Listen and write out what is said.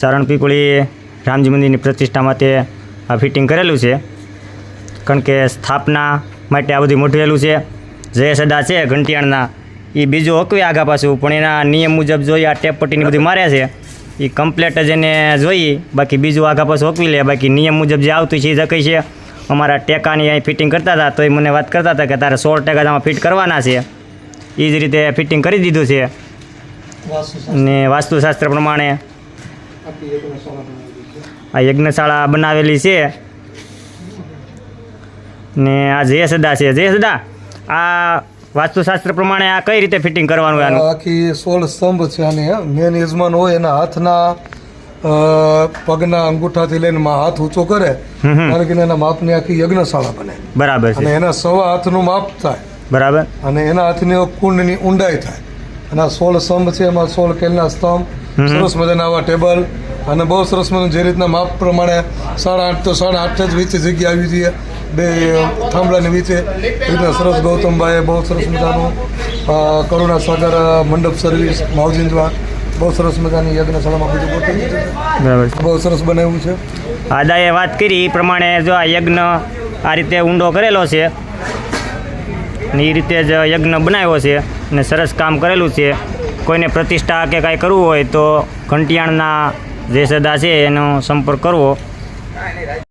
ચારણ પીપળી રામજી મંદિરની પ્રતિષ્ઠા માટે આ ફિટિંગ કરેલું છે. કારણ કે સ્થાપના માટે આ બધું મોઢવેલું છે. જય સદા છે ઘંટિયાણના એ બીજું હકવે આગા પાછું પણ એના નિયમ મુજબ જોઈ આ ટેપ પટ્ટીની બધી માર્યા છે એ કમ્પ્લેટ જ એને જોઈ બાકી બીજું આગા પાછું હકવી લે. બાકી નિયમ મુજબ જે આવતું છે એ જકઈ છે. અમારા ટેકાની અહીં ફિટિંગ કરતા હતા તો એ મને વાત કરતા હતા કે તારે સોળ ટકા આમાં ફિટ કરવાના છે. એ જ રીતે ફિટિંગ કરી દીધું છે. ને વાસ્તુશાસ્ત્ર પ્રમાણે આ યજ્ઞશાળા બનાવેલી છે. ને આ જયસદા છે. જયસદા આ વાસ્તુશાસ્ત્ર પ્રમાણે આ કઈ રીતે ફિટિંગ કરવાનું આનું આખી સોળ સ્તંભ છે અને મેન યજમાન હોય એના હાથના પગના અંગૂઠાથી લઈને હાથ ઊંચો કરે. કારણ કે એના માપની આખી યજ્ઞશાળા બને. બરાબર અને છે એના સવા હાથનું માપ થાય. બરાબર. અને એના હાથની કુંડની ઊંડાઈ થાય. અને આ સોળ સ્તંભ છે એમાં સોળ કેલના સ્તંભ. સરસ મજાના આવા ટેબલ અને બહુ સરસ મજાનું જે રીતના માપ પ્રમાણે સાડા આઠ તો સાડા આઠ જ વચ્ચે જગ્યા આવી જોઈએ બે થાંભલાની વીચે. રીતના સરસ ગૌતમભાઈએ બહુ સરસ મજાનું કરુણા સાગર મંડપ સર્વિસ માવજીંજવા બહુ સરસ મજાની યજ્ઞશાળામાં બધું ગોઠવી છે. બહુ સરસ બનાવ્યું છે. આદાએ વાત કરી એ પ્રમાણે જો આ યજ્ઞ આ રીતે ઊંડો કરેલો છે ને એ રીતે જ યજ્ઞ બનાવ્યો છે ને સરસ કામ કરેલું છે. કોઈને પ્રતિષ્ઠા કે કાંઈ કરવું હોય તો ઘંટિયાણના જે સદા છે એનો સંપર્ક કરવો.